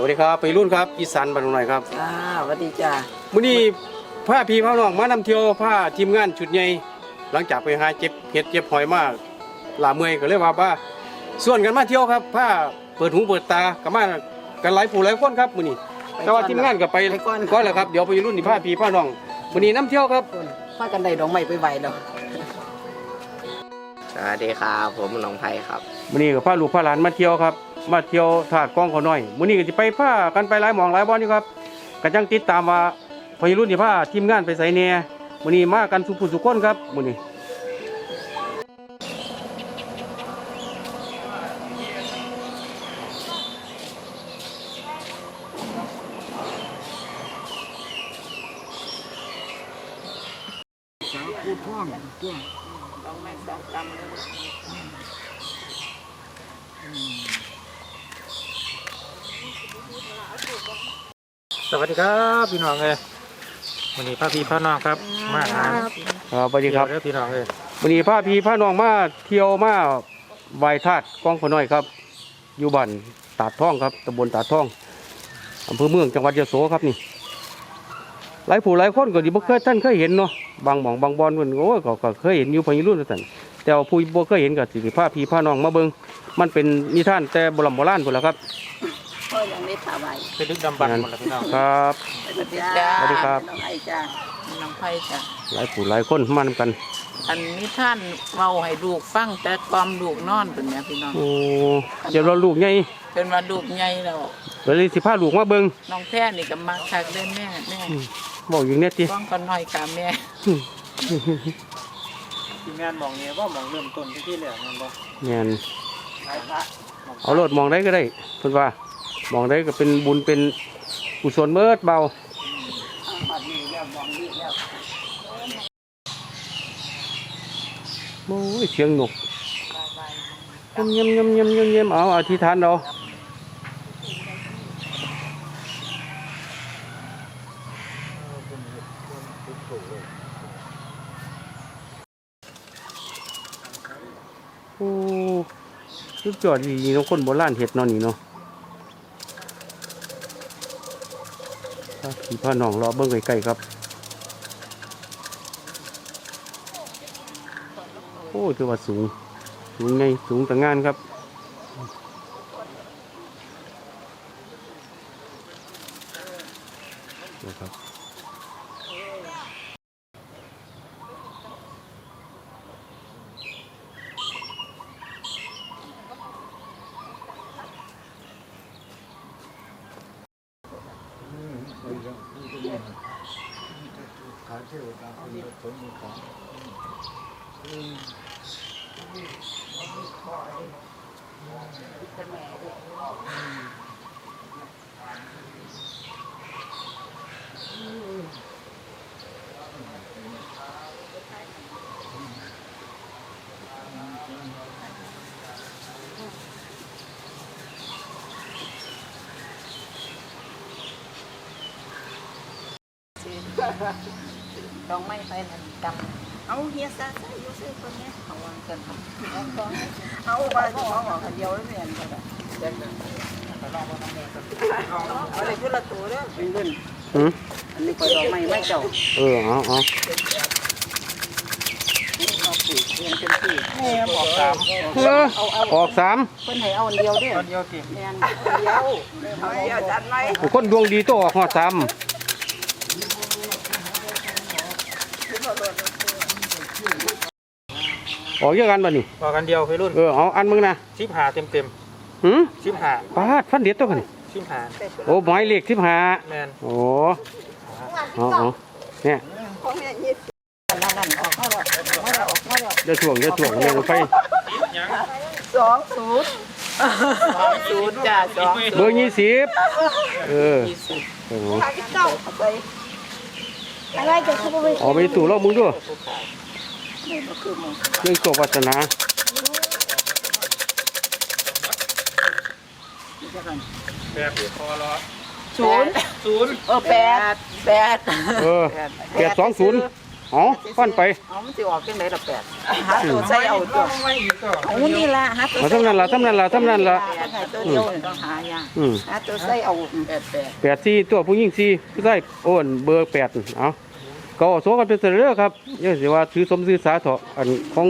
สวัสดีครับไปรุ่นครับอีสานบ้านหน่อยครับอ่าสวัสดีจ้ามื้อนี้ผ้าพี่ผ้าน้องมานำเที่ยวผ้าทีมงานชุดใหญ่หลังจากไปหาเจ็บเห็ดเจ็บหอยมาลาเมื่อยก็เลยว่าว่าส่วนกันมาเที่ยวครับผ้าเปิดหูเปิดตาก็มากันหลายผู้หลายคนครับมื้อนี้แต่ว่าทีมงานก็ไปก่อนแล้วครับเดี๋ยวไปรุ่นนี่ผ้าพี่ผ้าน้องมื้อนี้นํเที่ยวครับพากันได้ดอกไม้ไปไหวแล้วสวัสดีครับผมหน้องไผ่ครับมื้อนี้ก็พาลูกพาหลานมาเที่ยวครับ มาเที่ยวถาดกล้องเขาหน่อยมื้อนี้ก็สิไปพากันไปหลายหมองหลายบ่อนอยู่ครับก็จังติดตามว่าพอยรุ่นนี่พาทีมงานไปใสแหน่มื้อนี้มากันสุผู้สุคนครับมื้อนี้ สวัสดีครับพี่น้องเลยวันนี้พระพี่พระน้องครับ มาหาครับสวัสดีครับเที่ยวเด้อพี่น้องเลยวันนี้พาพี่พาน้องมาเที่ยวมาไหว้ธาตุกองขน้อยครับ อยู่บ้านตาดท่องครับตำบลตาดท่องอำเภอเมืองจังหวัดยโสครับนี่ หลายผู้หลายคนก็ดีบ่เคยท่านเคยเห็นเนาะบางหม่องบางบอนเพิ่นโอ้ยก็ก็เคยเห็นอยู่พญรุ่นนั่นแต่ว่าผู้บ่เคยเห็นก็สิพาพี่พาน้องมาเบิ่งมันเป็นนิทานแต่โบราณโบราณพุ่นล่ะครับ ก็ยังไม่ถาไหวเป็นดึกดำบรรพ์หมดแล้วพี่น้องครับ สวัสดีจ้าสวัสดีครับ น้องไอจ้าน้องไผ่จ้าหลายผู้หลายคนมานำกัน อันนี้ท่านเมาให้ลูกฟังแต่กอมลูกนอนเป็นไงพี่น้องโอ้เดี๋ยวเราลูกใหญ่เป็นว่าลูกใหญ่แล้วเดี๋ยวสิพาลูกมาเบิ่งน้องแพ้นี่ก็มาคักเล่นแม่แม่บอกอยู่เนี่ยติฟ้องกันหน่อยกาแม่ทีมงานมองเนี่ยว่ามองเริ่มต้นที่ที่เหลือเงินบ่แม่นเอารถมองได้ก็ได้เพิ่นว่า มองได้ก็เป็นบุญเป็นกุศลเมิดเบาโอ้ยเสียงหนุกเงียบเงียบเงียบเงียบเงียบเอาอธิษฐานเอาโอ้สุดยอดดีๆเนาะคนโบราณเห็ดนาะนี่เนาะ พาพี่พาน้องรอเบิ่งไกลๆครับ โอ้ถือว่าสูง สูงไงสูงแต่งานครับนะครับ ดอกไม้ไปนั่นกำ เอาเฮียซาซาอยู่ซื้อคนเนี้ยเอาวางกันเอาของเอาไปเอาออกคนเดียวแล้วเนี่ยก็ได้เอาเลยพุ่ละตัวเด้อเป็นเงินอืมอันนี้ก็ดอกไม้ไม่เจ้าเออเอาเอาออกสามเออออกสามเพิ่นให้เอาเดียวเด้อเดียวสิแม่นอันเดียวเอาจัดไหมคนดวงดีตัวออกหอดสาม ออกเยอะกันป่ะนี่บอกกันเดียวไปรุ่นเออเอาอันมึงนะชิบหาเต็มเต็มหืมๆชิบหาปาดฟันเด็ดตัวกันนี่ชิบหาโอ้หมายเลขสิบห้าแมนโอ้เอาเอาเนี่ยนั่นนั่นออกมาแล้วออกมาแล้วออกมาแล้วเดี๋ยวถ่วงเดี๋ยวถ่วงเนี่ยมันไปสองศูนย์สองศูนย์จ้าสองเบอร์ยี่สิบเออยี่สิบโอ้โหเอาไปอะไรจะคือบ่ไปเอาไปสู่รอบมึงด้วย ไม่มาคือมึงเรื่องโชควัฒนานี่จะกันแบบคอรอศูนย์ศูนย์เออแปดแปดเออแปดสองศูนย์แอ๋อฟันไปเอามันสิออกจังไดล่ะแปดหาตัวใส่เอาตัวไม่อีกก็เอานี่ล่ะหาตัวเอาทำนั้นล่ะทำนั้นล่ะทำนั้นล่ะแปดให้ตัวเดียวนี่ต้องหายากอืมหาตัวใส่เอาแปดแปดแปดสี่ตัวผู้หญิงสี่ผู้ชายโอนเบอร์แปดเอา ก็โซกันเป็นเสนอครับเยอะสิว่าถือสมซื้อสาเถาะอันของ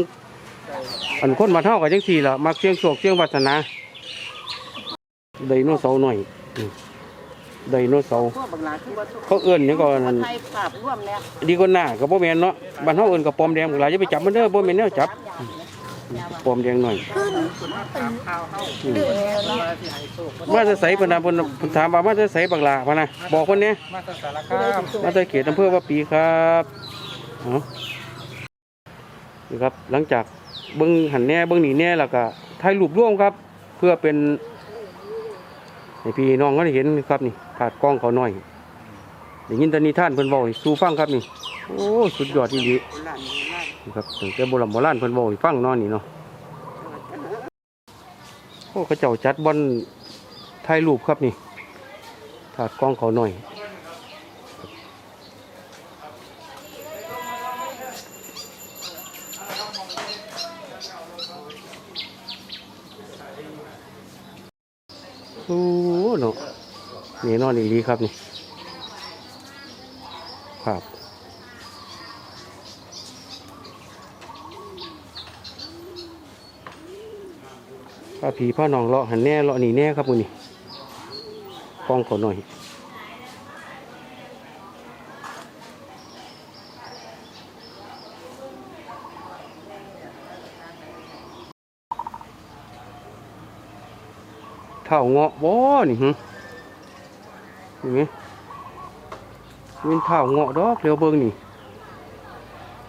อันคนมาเท่ากับจังสี่ล่ะมักเสียงโศกเสียงวาสนาไดโนเสาร์หน่อยอืมไดโนเสาร์พวกบางหลาคือว่าทุกเขาเอื้อนหยังก่อนนั่นไทยภาพร่วมแล้วดีกว่าหน้ากับบ่แม่นเนาะบ้านเฮาเอิ้นกับปอมแดงหลายจะไปจับมันเด้อบ่แม่นแนวจับ ปอมแดงหน่อยเด้อเนาะมาจะใส่เพิ่นน่ะเพิ่นเพิ่นถามว่ามาจะใส่บักหลาพะนะบอกเพิ่นแหน่มาตรสารคามมาจะเขตอำเภอว่าปีครับเอานี่ครับหลังจากเบิ่งหันแหน่เบิ่งนี่แหน่แล้วก็ถ่ายรูปร่วมครับ เพื่อเป็นให้พี่น้องก็ได้เห็นครับนี่ถาดกล้องเขาหน่อยได้ยินแตอนนี้ท่านเพิ่นบอกให้สู่ฟังครับนี่ โอ้ สุดยอดจริงๆ นี่ครับตั้งแต่โบราณโบราณเพิ่นบอกฟังนอนนี่เนาะโอ้เขาเจ้าจัดบอลถ่ายรูปครับนี่ถาดกล้องเขาหน่อยโอ้เนาะนี่นอนอีดีครับนี่ครับ พาผีพาน้องเลาะหันแน่เลาะนี่แน่ครับมือนี่กล้องเขาหน่อยเท่าเงาะบ่นี่หึเห็นไหมมีเท่าเงาะดอกเร็วเบิ่งนี่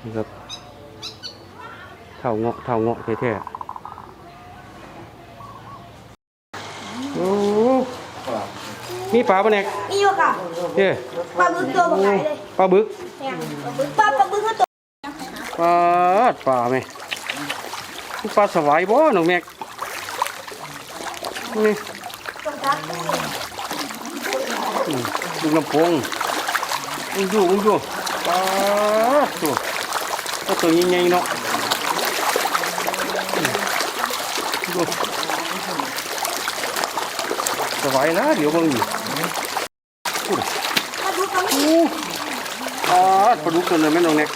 นี่ครับเท่าเงาะเท่าเงาะแท้ๆ โอ้ มีปลาปะเนี่ยมีอยู่ค่ะเฮ้ปลาบึกตัวบักใหญ่เลยปลาบึกเนี่ยปลาบึกปลาปลาบึกก็ตัวปลาปลาไหมปลาสวายบ่น้องแม็กนี่ตัวทักอืมลูกลำโพงมึงอยู่มึงอยู่ปลาตัวก็ตัวใหญ่ๆเนาะอืมดูสวายแล้วเดี๋ยวเบิ่งนี่ป ลาบึกก็มีอู้ปลาปลาดุกตัวนั้นแม่น้องแม็ก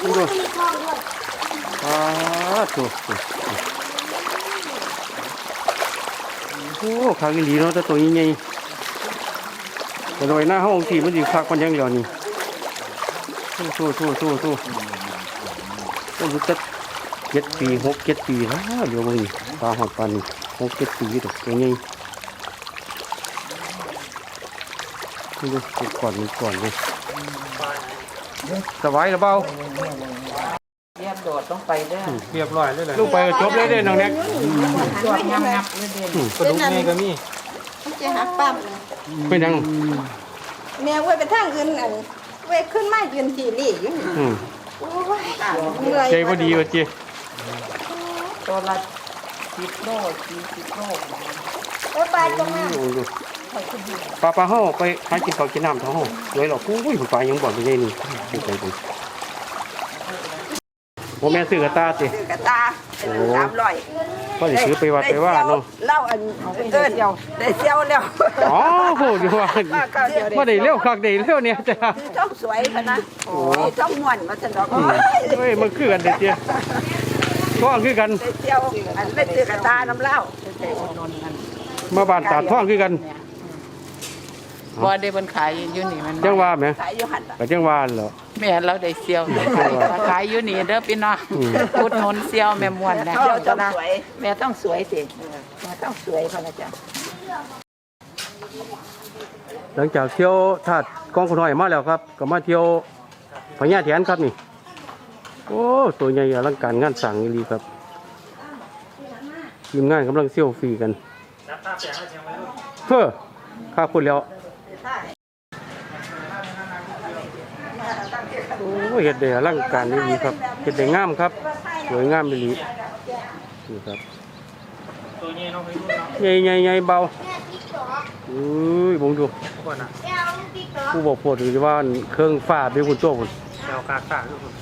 มึงดูมีทองด้วยอ่าถูกโอ้ขางดีเนาะแต่ตัวใหญ่ๆแต่หน่อยหน้าห้องสีมันอยู่คักมันยังเดียวนี่สู้สู้สู้สู้สู้อ้รู้จักเจ็ดปีหกเจ็ดปีแล้วเดี๋ยวมึงปลาหอดปลานี่หกเจ็ดปีตัวตัวใหญ่ ดูเก็บก่อนนี่ก่อนเลยสบายหรือเปล่าเรียบโดดต้องไปเด้อเรียบร้อยเลยเลยลูกไปก็จบเลยเด้น้องแน็กตัวงับงับเลยเด้อกระดูกแม่ก็มีมันจะหักปั๊มเป็นยังแม่ไว้ไปทางอื่นอันไว้ขึ้นมายืนที่นี่อยู่นี่อืมโอ้ยเหนื่อยใจพอดีวะเจีตัวละสิบโลสี่สิบโลแล้วปลาตรงนั้นโอ้ย ปลาปลาเฮาไปหากินข้าวกินน้ำเท่าเฮาสวยหรอกอุ้ยปลายังบ่อนไปเลยนี่ไปไปไปโมแม่ซื้อกระตาสิซื้อกระตาสามร้อยก็สิซื้อไปวัดไปว่าเนาะเล่าอันเอิ้นได้เซียวแล้วอ๋อโหดีว่าว่าได้เร็วคักได้เร็วเนี่ยจ้าคือต้องสวยพะนะโอ้ยต้องม่วนมาสนอกเฮ้ยมันคือกันเด้เจีท้องคือกันได้เซียวอันได้ซื้อกระตาน้ำเหล้ามาบ้านตาดท้องคือกัน บ่ได้บนขายอยู่นี่มันจังว่าแหมขายอยู่หันล่ะก็จังว่าเหรอ แม่เราได้เซียวขายอยู่นี่เด้อพี่น้องอืมพุดหนุนเซียวแม่ม่วนนะเซียวต้องสวยแม่ต้องสวยสิแม่ต้องสวยพะนะจ๊ะหลังจากเที่ยวถาดกองขน้อยมาแล้วครับ ก็มาเที่ยวพญาแถนครับนี่ โอ้ตัวใหญ่อลังการงานสั่งอีหลีครับทีมงานกำลังเซี่ยวฟรีกันเฮ้อข้าพูดแล้วโอ้ เห็ดเดียอลังการอีหลีครับเห็ดเดียงามครับสวยงามอีหลีนี่ครับตัวนี้น้องไปดูเนาะใหญ่ใหญ่ใหญ่เบาแม่ติ๊กจอกอุ้ยบงดูคนน่ะแก้วติ๊กต๊อกผู้บอกปวดหรือว่าเครื่องฟ้าเป็นคนตัวคนแถวกากาทุกคน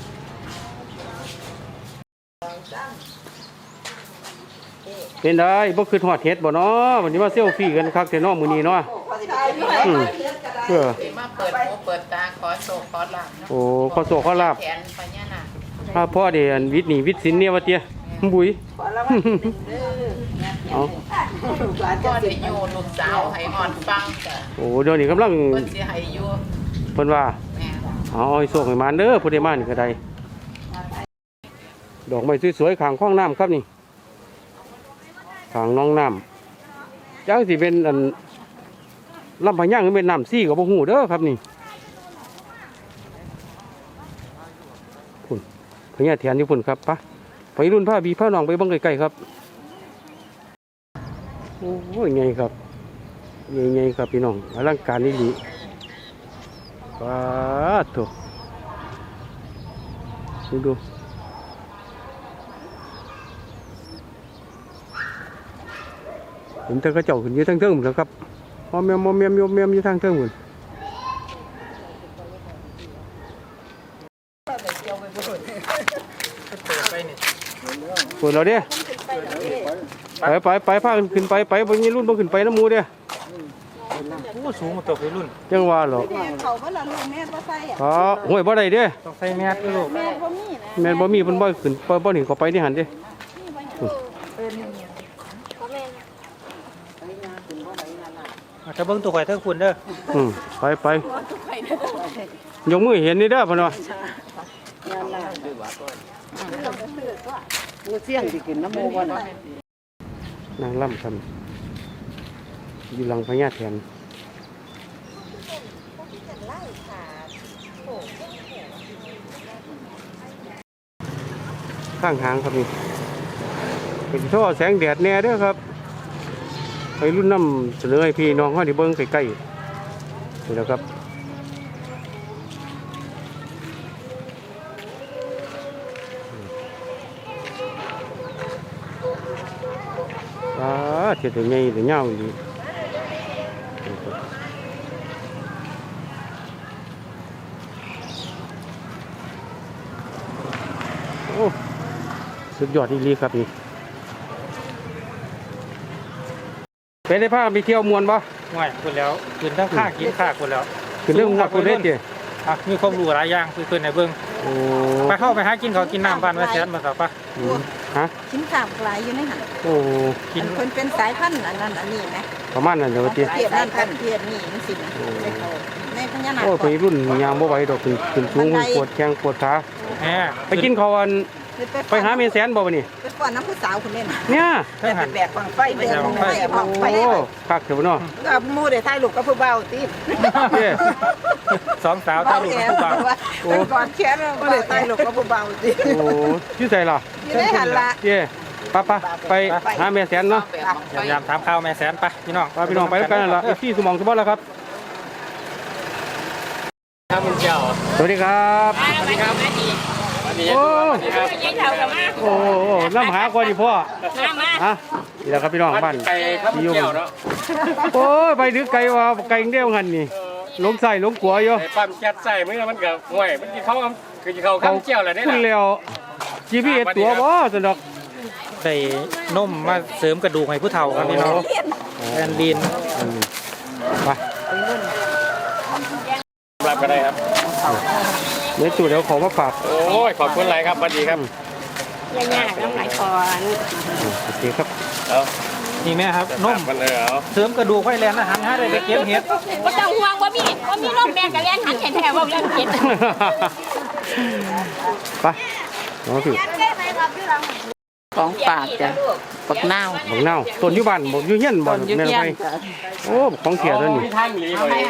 เป็นได้บ่คือทอดเฮ็ดบ่เนาะวันนี้มาเซลฟี่กันคักแต่เนาะมื้อนี้เนาะอืม เออ สิมาเปิดหูเปิดตาขอโศกขอลาบเนาะโอ้ขอโศกขอลาบแขนพญานาคถ้าพ่อเดอันวิทย์นี่วิทย์สินเนี่ยว่าเตี้ยบุยขอแล้วว่าหนึ่งเด้อเอาหลานก็จะได้อยู่ลูกสาวให้อ่อนฟังจ้ะโอ้เดี๋ยวนี้กำลังเพิ่นสิให้อยู่เพิ่นว่า แม่เอาไอ้โศกให้มานเด้อผู้ใดมานี่ก็ได้ ดอกไม้สวยๆข้างคลองน้ำครับนี่ข้างน้องน้ำจังสิเป็นอัน ลำพะย่างเป็นน้ำซี่ก็บ่ฮู้เด้อครับนี่พุ่นพญาแถนอยู่พุ่นครับปะไปรุ่นผ้าบีผ้าหนองไปบังไกลๆครับโอ้ยไงครับไงครับพี่น้องอลังการนี่ดีว้าโถูดูดูเห็นแต่กระจ้าขึ้นอยู่ทั้งเทิงหมดแล้วครับ อมแมมมอมแมมโยมแมมอยู่ทางเทิงหมดเปิดไปนี่ปวดเราเด้ไปไปไปพากันขึ้นไปไปบางนี้รุ่นบ่ขึ้นไปน้ำหมูเด้โอ้สูงมาตกไปรุ่นจังว่าเหรอแม่เขาบ่ละลูกแม่บ่ใส่อะอ๋อห้วยบ่ได้เด้ต้องใส่แมสด้วยลูกแม่บ่มีนะแม่นบ่มีเพิ่นบ่ขึ้นบ่บ่หนีเข้าไปนี่หั่นเด้ อา จจะเบิ่งตัวข่อยเท่าคุณเด้ออืมไปไปยกมือเห็นนี่เด้อเพิ่นว่ากูเสี่ยงสิกินน้ำมูกบ่น่ะนางล่ำทำอยู่หลังพญาแถนข้างทางครับนี่เป็นท่อแสงแดดแน่เด้อครับ ไปรุ่นน้ำเสนอให้พี่น้องเขาที่เบิ้งใกล้ๆนี่แหล้วครับว้าเทียดใหญ่เดี๋ยวเงาดีโอ้สุดยอดอีลีครับนี่ เป็นได้พาไปเที่ยวมวนปะง่ายคุณแล้วคืนทั้งข้างกินข้าคุณแล้วคือเรื่องงวดคนเล่นเจ้อะมีความรู้หลายอย่างคือคืนในเบิ่งโอ้ไปเข้าไปหากินเขาวกินน้ำบ้านไว้แสนมาครับปะอืมฮะชิ้นข้าวหลายอยู่ในหั่นโอ้กินเพิ่นเป็นสายพันธุ์อันนั้นอันนี้ไหมประมาณนั้นเดี๋ยวเจ้เทียบนั่นกันเทียบนี่มันสิในพญานาคโอ้ไปรุ่นยางบ่ไหวดอกขึ้นขึ้นสูงมันปวดแข้งปวดขาแหมไปกินข้าวอัน ไปหาเมแสนบ่วะนี่ไปป้อนน้ำผู้สาวคนนี้น่ะเนี่ยเท่าหันแบกบังไฟไปบังไฟบังไฟโอ้คักเถอะเนาะกับมูได้ถ่ายรูปกับผู้เบาติเจ้สองสาวตาลูกกับผู้บ่าวแต่ก่อนแค่บ่ได้ถ่ายรูปกับผู้เบาติโอ้ชื่อใจล่ะอยู่ในหันละเจ้ปะปะไปหาเมแสนเนาะแบบไปพยายามถามข่าวแม่แสนไปพี่น้องไปพี่น้องไปแล้วกันนั่นล่ะเอฟซีสมองสมบัติแล้วครับครับคุณเจ้าสวัสดีครับสวัสดีครับ โอ้โอ้โอ้น้ำหาก่อนดิพ่อฮะนี่แหละครับพี่น้องบ้านไก่ครับคุณเจ้าเนาะโอ้ยไปดึกไกลว่าไกลเดียวหันนี่หลงใส่หลงกัวอยู่ไอ้ปั๊มแก๊สใส่มันก็มันก็ห่วยมันกินเขาคือเขาข้ามเจ้าแหละเนี่ยคุณนะแล้ว GPS ตัวบ่สนอกได้นมมาเสริมกระดูกให้ผู้เฒ่าครับพี่น้องแอนลีนไปรับก็ได้ครับ เดี๋ยวจู่เดี๋ยวขอมาฝากโอ้ยขอบคุณหลายครับสวัสดีครับยากๆน้ำไหลคอนโอเคครับเอานี่แม่ครับนมมันเออเอาเสริมกระดูกไว้แลนอาหารให้ได้ไปเก็บเห็ดบ่ต้องห่วงว่ามีว่ามีร่มแม่กับแรงหันแข็งแท้ว่าเรื่องเก็ดไปน้องพี่ของฝากจ้ะปักนาวบอกเน่าต้นอยู่บ้านบอกอยู่เฮียนบ่ต้นยุกแม่นยัไปนจ้ะโอ้ของเสียตัวนี้ทางหลีเลย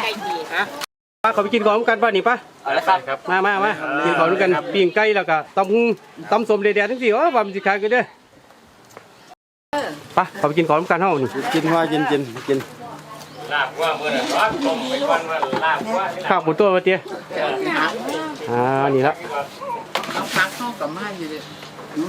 ป้าเขาไปกินของกันป่ะนี่ป้า เอาละครับครับ มามามากินของด้วยกันปิ้งไก่แล้วก็ตำตำสมเด็ดๆทั้งสี่โอ้ว่ามันสิขายกันเด้อไปเขาไปกินของกันเฮานี่กินว่ากินกินกินลาบว่าเมื่อไหร่รับตมไปวันว่าลาบว่าข้าวหมูตัวมาเตี้ยอ่านี่ละเอาพักเข้ากับมาอยู่ ดิ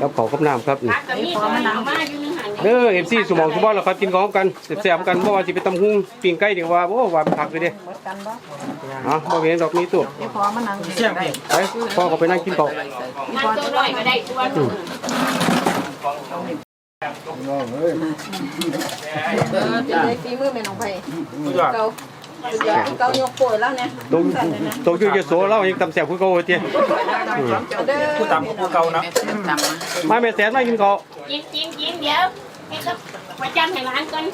กับเขาวกับน้ำครับนี่พักกับมีดเอามาอยู่นึงหันเด้อเอฟซีสมองสมบัติแล้วครับกินของกันแซ่บๆกันบ่ว่าสิไปตำหุงปิ้งไก่ดีกว่าโอ้ว่าผักเลยเด้หมดกันบ่อ๋อบ่เห็นดอกนี้ตัวพี่พอมานั่งเสี่ยงพี่ไปพ่อก็ไปนั่งกินข้าวนั่งตัวน้อยก็ได้ตัวนึงเออจะได้ฝีมือแม่น้องไผสุดยอดเก่า เดี๋ยวเก่ายกโปยแล้วเนี่ยตรงตรงอยู่เยโสเรายังตำแซ่บคือเก่าเด้เด้อผู้ตำกับผู้เก่าเนาะตำมามาแม่แสนมากินข้าวกินกินกินเดี๋ยวให้ต้องประจำให้ร้านก่อน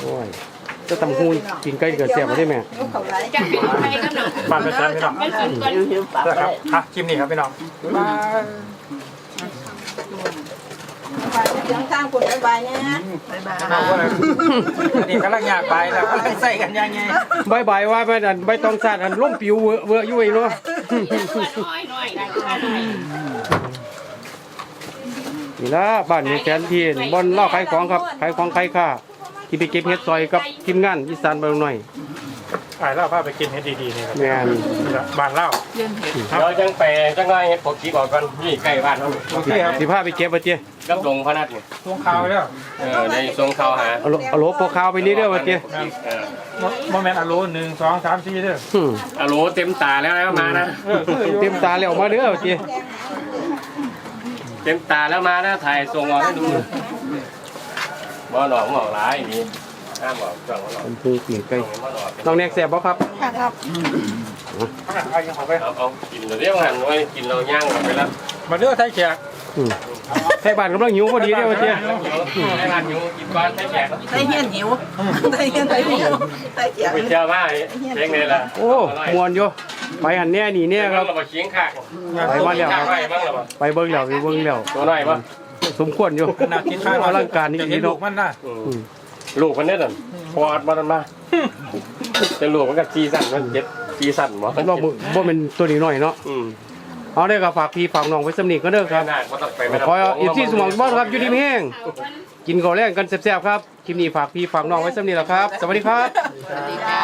โอ้ยจะตำหุงกินไก่ก็แซ่บบ่ได้แม่ยกเขาไหลจะให้น้องไปกับน้องบ้านเป็นแสนพี่น้องมันกินก่อนเด้อครับอะคลิปนี้ครับพี่น้อง ไปเสียงทางคนบายๆเนี่ยนะเอาว่าอะไรอันนี้กำลังอยากไปแล้วกำลังใส่กันยังไงบายบายว่าไปอันใบตองสาดอันล่มปิวเวอะเวอะอยู่ไอ้เนาะน้อยน้อยได้ตัวน้อยนี่ละบ้านนี้แสนที่บอนเล่าขายของครับขายของขายค่าที่ไปเก็บเห็ดซอยกับทีมงานอีสานบ้านหน่อย อ่าเล่าพาไปกินให้ดีๆนี่ครับแม่นนี่ละบ้านเล่าเราจังไปจังไรเฮ็ดปกติก่อนก่อนนี่ใกล้บ้านเราโอเคครับสิพาไปเก็บบ่เจ้กับดงพนัดนี่ทวงข่าวแล้วเออในทรงเขาหาเอาโลเอาโหลโปรขาวไปนี่เด้อบ่เจ้เออโมเมนต์อะโลหนึ่งสองสามสี่เด้ออืมอะโหลเต็มตาแล้วนะมานะเออคืออยู่เต็มตาแล้วมาเด้อบ่เจ้เต็มตาแล้วมานะถ่ายส่งออกให้ดูบ่หนองหมอกหลายนี่ ห้ามบอกจังว่าหนองมันคือปีกไก่บ่หนองน้องแนกแซ่บบ่ครับครับเอาอย่างเขาไปเอาเอากินเดี๋ยวหันไว้กินเราย่างกันไปแล้วมาเด้อไทยแขกอืมไทยบ้านกำลังหิวพอดีเด้อบ่เจ้ให้ทานอยู่กินก่อนให้แขกไทยเฮียนหิวไทยเฮียนไทยหิวไทยเขียวไปเที่ยวมาเจ๊งเลยล่ะโอ้ม่วนอยู่ไปหันแน่นี่แน่ครับเราไปเคียงข้างไปมาแล้วข้างไว้บ้างหรอไปเบิ่งแล้วไปเบิ่งแล้วตัวน้อยป่ะสมควรอยู่น่ากินข้าวอลังการนี่จะดีเห็นลูเนาะกมันน่ะ ลูกมันเนี่ยน่ะพอดมาดันมาจะลูกมันกับจีสั่นมันเจ็ดจีสั่นบ่เราบ่บ่เป็นตัวนี้น้อยเนาะอืมเอาเด้อก็ฝากพี่ฝากน้องไว้สำนีก็เด้อครับหน้าก็ต้องไปขออีกที่สมองบ้านครับอยู่ดีมีแห้งกินข้าวแรงกันแซ่บๆครับคลิปนี้ฝากพี่ฝากน้องไว้สำนีแล้วครับ สวัสดีครับ สวัสดีค่ะ